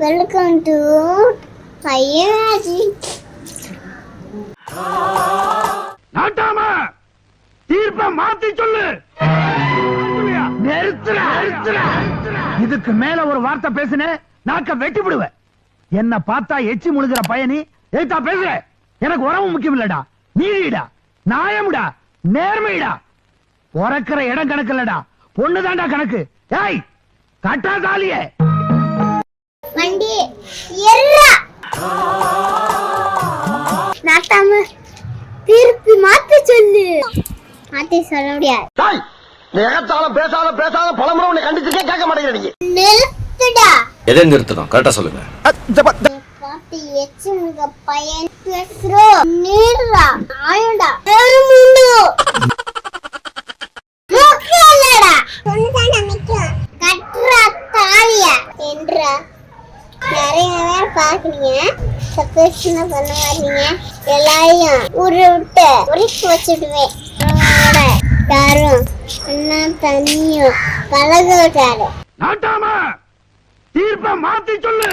Welcome to பையனாஜி நாட்டாம! தீர்ப்ப மாத்தி சொல்லு! இதுக்கு மேல ஒரு வார்த்தை பேசுன நாக்க வெட்டி விடுவேன் என்ன பார்த்தா எச்சி முழுகிற பயணி ஏத்தா பேசுற! எனக்கு உறவு முக்கியம் இல்லடா. நீதிடா. நாயம்டா நேர்மைடா. பிறக்கிற இடம் கணக்கு இல்லடா. பொண்ணுதான்டா கணக்கு. ஏய் கட்டா தாலியே நாட்டாம திருப்பி மாத்தி சொல்லு. மாத்தி சொல்ல முடியாது. டாய் நேரத்தால பேசாத பேசாத பலமுறை உன்னை கண்டிச்சுக்கே கேட்க மாட்டேங்கிற நீ. நிறுத்துடா. எதை நிறுத்தணும்? கரெக்டா சொல்லுங்க. பார்த்து எச்சு முக பையன் பேசுறோம் நீர்ரா ஆயுண்டா. எருமுண்டு முக்கியலடா சொன்னதான முக்கியம் கட்டுறா தாலிய. என்றா நிறைய பேர் பாக்குறீங்க. சப்போஷனா பண்ண மாட்டீங்க எல்லாரையும் ஊரை விட்டு உரிச்சு வச்சுடுவேன். யாரும் அண்ணா தண்ணியும் விட்டாரு தீர்ப்ப மாத்தி சொல்லு.